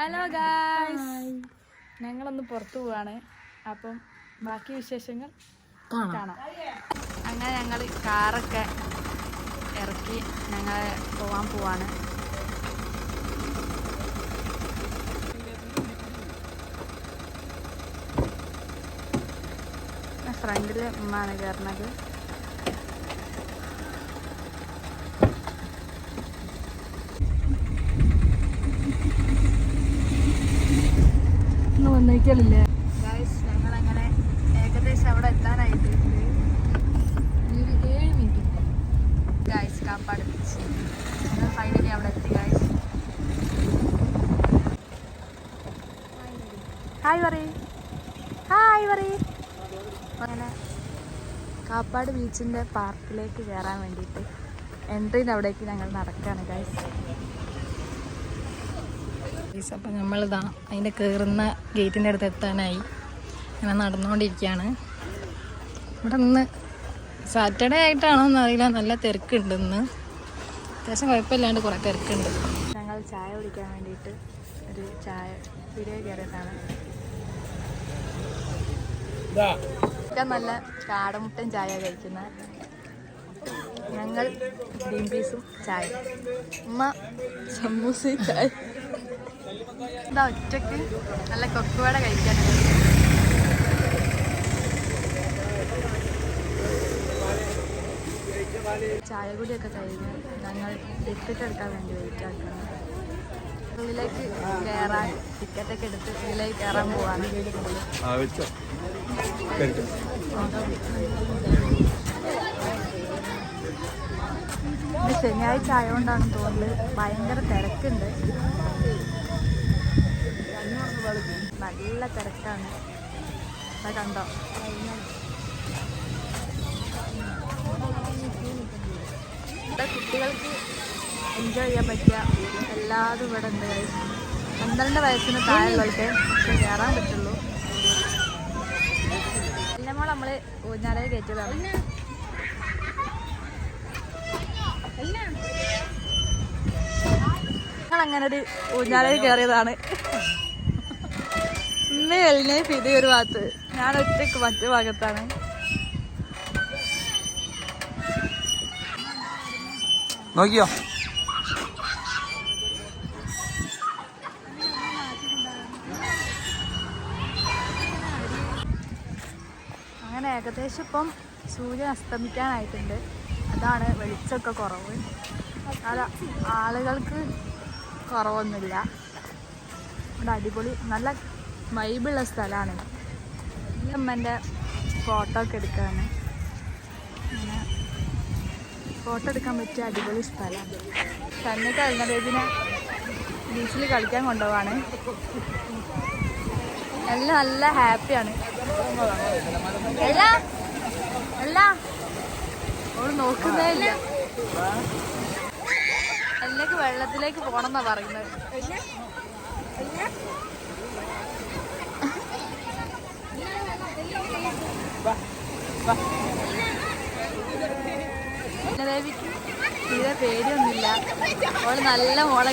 Hello guys ഞങ്ങളൊന്ന് പുറത്തു പോവാണ്. അപ്പം ബാക്കി വിശേഷങ്ങൾ കാണാം. അങ്ങനെ ഞങ്ങൾ കാറൊക്കെ ഇറക്കി ഞങ്ങൾ പോവാൻ പോവാണ്. ഫ്രണ്ടിൽ ഉമ്മാണ് കയറുന്നത് വന്നേക്കലില്ലേ? ഏകദേശം അവിടെ മിനിറ്റ് കാപ്പാട് ബീച്ച് ഞങ്ങൾ ഫൈനലി അവിടെ എത്തി ഹായ് ഹായ് കാപ്പാട് പാർക്കിലേക്ക് കയറാൻ വേണ്ടിയിട്ട് എൻട്രിന്റെ അവിടേക്ക് ഞങ്ങൾ നടക്കുകയാണ് ഗായ്സ് അപ്പം നമ്മളിതാ അതിന്റെ കയറുന്ന ഗേറ്റിന്റെ അടുത്ത് എത്താനായി. ഇങ്ങനെ നടന്നുകൊണ്ടിരിക്കുകയാണ് ഇവിടെ ഇന്ന് സാറ്റർഡേ ആയിട്ടാണോ എന്നറിയില്ല നല്ല തിരക്കുണ്ട് ഇന്ന്. അത്യാവശ്യം കുഴപ്പമില്ലാണ്ട് കുറേ തിരക്കുണ്ട്. ഞങ്ങൾ ചായ കുടിക്കാൻ വേണ്ടിയിട്ട് ഒരു ചായ വീഡിയോ കയറിയതാണ്. ഏറ്റവും നല്ല കാടമുട്ടൻ ചായ കഴിക്കുന്ന ഞങ്ങൾ ഗ്രീൻ പീസും ചായ ഉമ്മ സമൂസയും ചായ. എന്താ ഒറ്റയ്ക്ക് നല്ല കൊക്കുവട കഴിക്കാനുണ്ട് ചായ കൂടിയൊക്കെ കഴിഞ്ഞ് ഞങ്ങൾ ടിക്കറ്റ് എടുക്കാൻ വേണ്ടി വെയിറ്റ് ആക്കണം ഉള്ളിലേക്ക് കയറാൻ ടിക്കറ്റൊക്കെ എടുത്ത് ഉള്ളിലേക്ക് കയറാൻ പോവാണ്. ഇത് ശനിയാഴ്ച ആയതുകൊണ്ടാണെന്ന് തോന്നുന്നത് ഭയങ്കര തിരക്കുണ്ട്. നല്ല തിരക്കാണ്. കണ്ടോ? ഇവിടെ കുട്ടികൾക്ക് എൻജോയ് ചെയ്യാൻ പറ്റിയ എല്ലാതും ഇവിടെ ഉണ്ട്. വയസ്സ് പന്ത്രണ്ട് വയസ്സിന് താഴെ പക്ഷെ കയറാൻ പറ്റുള്ളൂ. എല്ലാം കൂടെ നമ്മൾ ഊഞ്ഞാലയിൽ കയറ്റിയതാണ്. ഞങ്ങൾ അങ്ങനെ ഒരു ഊഞ്ഞാലയിൽ കയറിയതാണ് ഇന്ന് എല്ലിനെ ഇത് ഒരു ഭാഗത്ത്. ഞാൻ ഒറ്റയ്ക്ക് മറ്റു ഭാഗത്താണ്. നോക്കിയോ? അങ്ങനെ ഏകദേശം ഇപ്പം സൂര്യൻ അസ്തമിക്കാനായിട്ടുണ്ട്. അതാണ് വെളിച്ചമൊക്കെ കുറവ്. അല്ല ആളുകൾക്ക് കുറവൊന്നുമില്ല. ഇവിടെ അടിപൊളി നല്ല വൈബുള്ള സ്ഥലമാണ് ഈ അമ്മന്റെ ഫോട്ടോ ഒക്കെ അങ്ങനെ ഫോട്ടോ എടുക്കാൻ പറ്റിയ അടിപൊളി സ്ഥലമാണ്. തന്നെ കഴിഞ്ഞ പേജിനെ ബീച്ചിൽ കളിക്കാൻ കൊണ്ടുപോവാണ്. എല്ലാം നല്ല ഹാപ്പിയാണ്. എല്ലാ എല്ലാ. ഓൾ നോക്കുന്നേ ഇല്ല എല്ലക്ക് വെള്ളത്തിലേക്ക് പോണെന്നാ പറയുന്നത്. ദേവിക്ക് തീരെ പേടിയൊന്നുമില്ല. അവൾ നല്ല മോളെ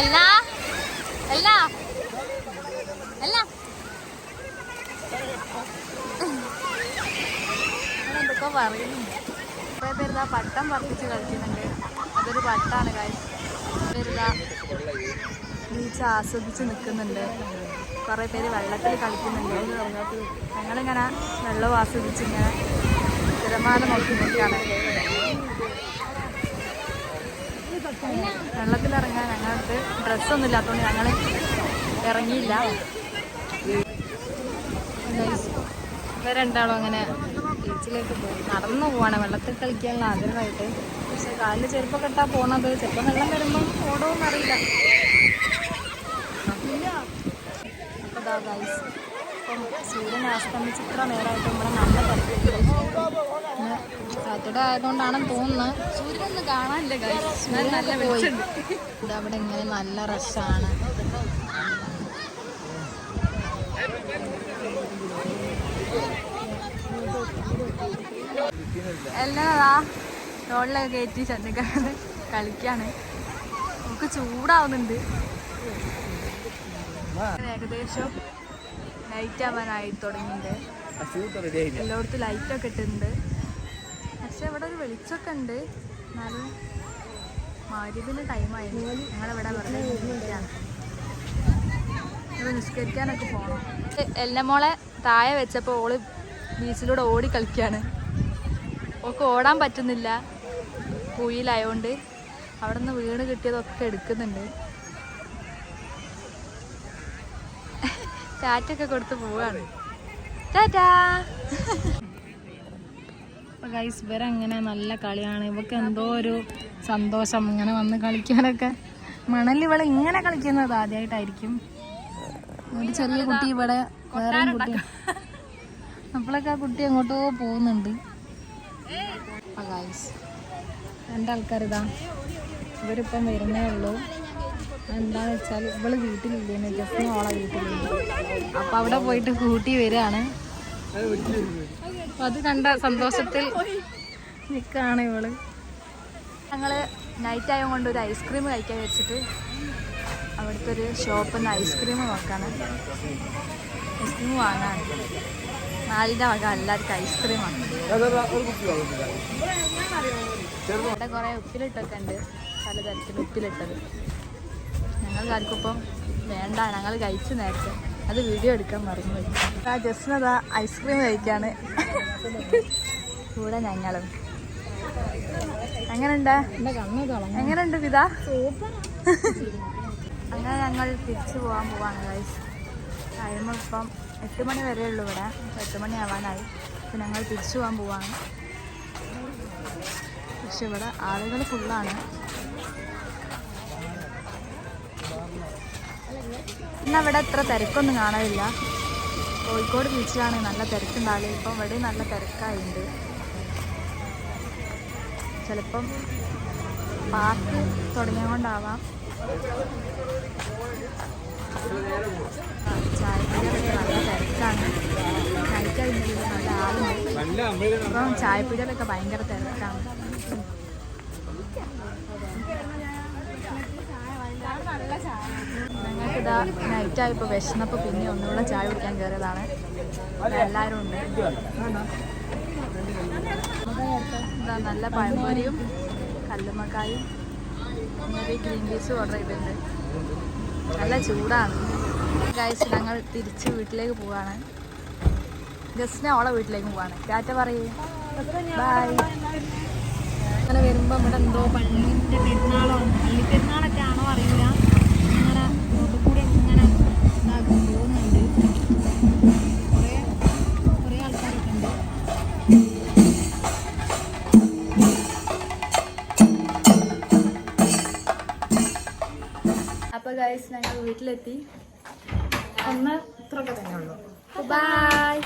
അല്ല അല്ല അല്ല. എന്തൊക്കെ പറയുന്നുണ്ട് പട്ടം പറിച്ച് കളിക്കുന്നുണ്ട്. അതൊരു പട്ടാണ് കാര്യം ബീച്ച് ആസ്വദിച്ച് നിൽക്കുന്നുണ്ട് കുറേ പേര് വെള്ളത്തിൽ കളിക്കുന്നുണ്ട്. ഞങ്ങളിങ്ങനെ വെള്ളം ആസ്വദിച്ച് ഇങ്ങനെ തിരമാല നോക്കി നിൽക്കുകയാണ് വെള്ളത്തിലിറങ്ങാൻ ഞങ്ങൾക്ക് ഡ്രസ്സൊന്നും ഇല്ലാത്തതുകൊണ്ട് ഞങ്ങൾ ഇറങ്ങിയില്ല. ഇവരെണ്ടാളും അങ്ങനെ ബീച്ചിലേക്ക് പോയി. നടന്നു പോവാണ്. വെള്ളത്തിൽ കളിക്കാനുള്ള ആഗ്രഹമായിട്ട്. പക്ഷെ കാലിൽ ചെരുപ്പൊക്കെ ഇട്ടാ പോണത്. ചെറുപ്പം വെള്ളം വരുമ്പം ഓടോന്ന് അറിയില്ല. അപ്പോൾ ദാ ഗൈസ് ഇപ്പം സൂര്യൻ അസ്തമിച്ച് ഇത്ര നേരമായിട്ട് നമ്മുടെ നല്ല തിരക്കില്ല സാറ്റർഡേ ആയതുകൊണ്ടാണെന്ന് തോന്നുന്നത് സൂര്യനൊന്നും കാണാനില്ല ഗൈസ് നല്ല വെളിച്ചുണ്ട് ഇതവിടെ ഇങ്ങനെ നല്ല റഷാണ് റോഡിലൊക്കെ കയറ്റി ചന്ദ്രക്കാരൻ കളിക്കാണ്. നമുക്ക് ചൂടാവുന്നുണ്ട്. ഏകദേശം ലൈറ്റ് ആവാനായി തുടങ്ങിയിട്ടുണ്ട്. എല്ലായിടത്തും ലൈറ്റൊക്കെ ഇട്ടുണ്ട് പക്ഷെ ഇവിടെ ഒരു വെളിച്ചൊക്കെ ഉണ്ട്. എന്നാലും മാരിബിന് ടൈമായിരുന്നു ഞങ്ങളിവിടെ വെറുതെ ഇപ്പൊ നിസ്കരിക്കാനൊക്കെ പോകണം എല്ലമോളെ താഴെ വെച്ചപ്പോൾ ഓൾ ബീച്ചിലൂടെ ഓടി കളിക്കുകയാണ്. ഓക്ക് ഓടാൻ പറ്റുന്നില്ല. കുഴിയിലായോണ്ട് അവിടെ നിന്ന് വീണ് കിട്ടിയതൊക്കെ എടുക്കുന്നുണ്ട്. ടാറ്റൊക്കെ കൊടുത്ത് പോവാണ്. ടാറ്റാ. ഗൈസ് ഇവരങ്ങനെ നല്ല കളിയാണ്. ഇവക്ക് എന്തോ ഒരു സന്തോഷം ഇങ്ങനെ വന്ന് കളിക്കാനൊക്കെ. മണൽ ഇവിടെ ഇങ്ങനെ കളിക്കുന്നത് ആദ്യമായിട്ടായിരിക്കും ഒരു ചെറിയ കുട്ടി ഇവിടെ വേറെ കുട്ടി. അപ്പോഴൊക്കെ ആ കുട്ടി എങ്ങോട്ടോ പോകുന്നുണ്ട്. ഗൈസ് രണ്ടാൾക്കാരിതാ. ഇവരിപ്പം വരുന്നേ ഉള്ളൂ. എന്താന്ന് വെച്ചാൽ ഇവൾ വീട്ടിലില്ലേന്ന് ജസ്റ്റ് ഓളെ വീട്ടിലില്ല. അപ്പൊ അവിടെ പോയിട്ട് കൂട്ടി വരികയാണ്. അത് കണ്ട സന്തോഷത്തിൽ നിൽക്കാണ് ഇവൾ. ഞങ്ങൾ നൈറ്റ് ആയത് കൊണ്ട് ഒരു ഐസ്ക്രീം കഴിക്കാൻ വെച്ചിട്ട് അവിടുത്തെ ഒരു ഷോപ്പിൽ നിന്ന് ഐസ്ക്രീം നോക്കാണ്. ഐസ്ക്രീം വാങ്ങാൻ. നാലിന്റെ വക എല്ലാവർക്കും ഐസ്ക്രീമാണ് ഇവിടെ കുറേ ഉപ്പിലിട്ടൊക്കെ ഉണ്ട് പലതരത്തിൽ ഉപ്പിലിട്ടത്. ഞങ്ങൾക്ക് ആർക്കും ഇപ്പം വേണ്ട ഞങ്ങൾ കഴിച്ചു നേരത്തെ. അത് വീഡിയോ എടുക്കാൻ മറന്നു ആ ജസ്റ്റിനതാ ഐസ്ക്രീം കഴിക്കാണ്. കൂടെ ഞങ്ങളും. എങ്ങനെയുണ്ട്? എങ്ങനെയുണ്ട് പിത? അങ്ങനെ ഞങ്ങൾ തിരിച്ചു പോകാൻ പോവാണ് ഗൈസ് കഴിയുമ്പോൾ ഇപ്പം എട്ട് മണി വരെ ഉള്ളൂ ഇവിടെ. എട്ട് മണി ആവാനായി. അപ്പം ഞങ്ങൾ തിരിച്ചു പോകാൻ പോവാണ്. പക്ഷെ ഇവിടെ ആളുകൾ ഫുള്ളാണ്. എന്നാൽ അവിടെ അത്ര തിരക്കൊന്നും കാണാനില്ല. കോഴിക്കോട് ബീച്ചിലാണ് നല്ല തിരക്കുണ്ടാവില്ല ഇപ്പം ഇവിടെ നല്ല തിരക്കായിട്ടുണ്ട് ചിലപ്പം പാർക്ക് തുടങ്ങിയ കൊണ്ടാവാം ചായ ഇപ്പം ചായപ്പീടികളൊക്കെ ഭയങ്കര തിരക്കാണ്. ഞങ്ങൾക്കിതാ നൈറ്റ് ആയപ്പോൾ വിശന്നപ്പോൾ പിന്നെ ഒന്നുകൂടെ ചായ കുടിക്കാൻ കയറിയതാണ് എല്ലാവരും ഉണ്ട്. എന്താ നല്ല പഴംപൊരിയും കല്ലുമ്മക്കായും ഒരു ഗ്രീൻ പീസും ഓർഡർ ചെയ്തിട്ടുണ്ട്. നല്ല ചൂടാണ്. ഗൈസ് ഞങ്ങൾ തിരിച്ച് വീട്ടിലേക്ക് പോവാണ്. ജസ്റ്റിനെ അവളെ വീട്ടിലേക്ക് പോവാണ്. ടാറ്റ പറയേ. ബൈ അങ്ങനെ വരുമ്പോൾ ഇവിടെ എന്തോ പള്ളിന്റെ പെരുന്നാളോ പള്ളി പെരുന്നാളൊക്കെ ആണോ അറിയില്ല. അങ്ങനെ റോഡിൽ കൂടി ഇങ്ങനെ ഇതാക്കി പോകുന്നുണ്ട്. കുറേ കുറേ ആൾക്കാരൊക്കെ ഉണ്ട്. അപ്പോൾ ഗൈസ് ഞങ്ങൾ വീട്ടിലെത്തി. ഒന്ന് ഇത്രയൊക്കെ തന്നെ ഉള്ളൂ. ബൈ